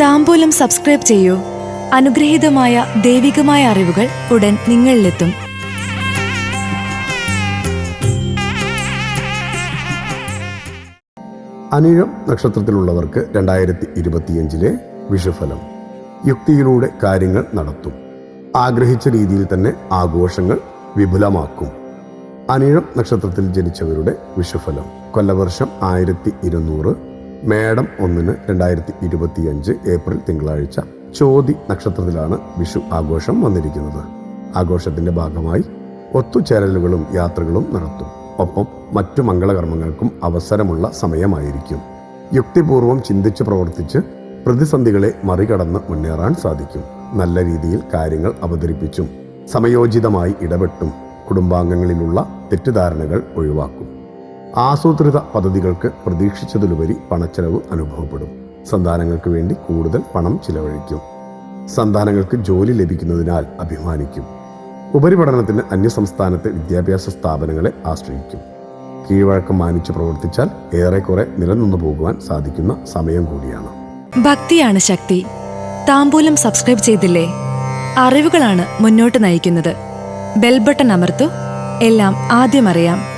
താമ്പൂലം subscribe ചെയ്യൂ. അനുഗ്രഹീതമായ ദൈവികമായ അറിവുകൾ ഉടൻ നിങ്ങളിലെത്തും. അനിഴം നക്ഷത്രത്തിലുള്ളവർക്ക് രണ്ടായിരത്തി ഇരുപത്തിയഞ്ചിലെ വിഷുഫലം. യുക്തിയിലൂടെ കാര്യങ്ങൾ നടത്തും. ആഗ്രഹിച്ച രീതിയിൽ തന്നെ ആഘോഷങ്ങൾ വിപുലമാക്കും. അനിഴം നക്ഷത്രത്തിൽ ജനിച്ചവരുടെ വിഷുഫലം. കൊല്ലവർഷം ആയിരത്തി ഇരുന്നൂറ് മേടം ഒന്നിന് രണ്ടായിരത്തി ഇരുപത്തിയഞ്ച് ഏപ്രിൽ തിങ്കളാഴ്ച ചോതി നക്ഷത്രത്തിലാണ് വിഷു ആഘോഷം വന്നിരിക്കുന്നത്. ആഘോഷത്തിന്റെ ഭാഗമായി ഒത്തുചേരലുകളും യാത്രകളും നടത്തും. ഒപ്പം മറ്റു മംഗളകർമ്മങ്ങൾക്കും അവസരമുള്ള സമയമായിരിക്കും. യുക്തിപൂർവം ചിന്തിച്ച് പ്രവർത്തിച്ച് പ്രതിസന്ധികളെ മറികടന്ന് മുന്നേറാൻ സാധിക്കും. നല്ല രീതിയിൽ കാര്യങ്ങൾ അവതരിപ്പിച്ചും സമയോചിതമായി ഇടപെട്ടും കുടുംബാംഗങ്ങളിലുള്ള തെറ്റിദ്ധാരണകൾ ഒഴിവാക്കും. ആസൂത്രിത പദ്ധതികൾക്ക് പ്രതീക്ഷിച്ചതിലുപരി പണച്ചെലവ് അനുഭവപ്പെടും. സന്താനങ്ങൾക്ക് വേണ്ടി കൂടുതൽ പണം ചിലവഴിക്കും. സന്താനങ്ങൾക്ക് ജോലി ലഭിക്കുന്നതിനാൽ അഭിമാനിക്കും. ഉപരിപഠനത്തിന് അന്യസംസ്ഥാനത്തെ വിദ്യാഭ്യാസ സ്ഥാപനങ്ങളെ ആശ്രയിക്കും. കീഴ്വഴക്കം മാനിച്ച് പ്രവർത്തിച്ചാൽ ഏറെക്കുറെ നിലനിന്നു പോകുവാൻ സാധിക്കുന്ന സമയം കൂടിയാണ്. ഭക്തിയാണ് ശക്തി. താമ്പൂലം സബ്സ്ക്രൈബ് ചെയ്തില്ലേ? അറിവുകളാണ് മുന്നോട്ട് നയിക്കുന്നത്. ബെൽബട്ടൺ അമർത്തു. എല്ലാം ആദ്യം അറിയാം.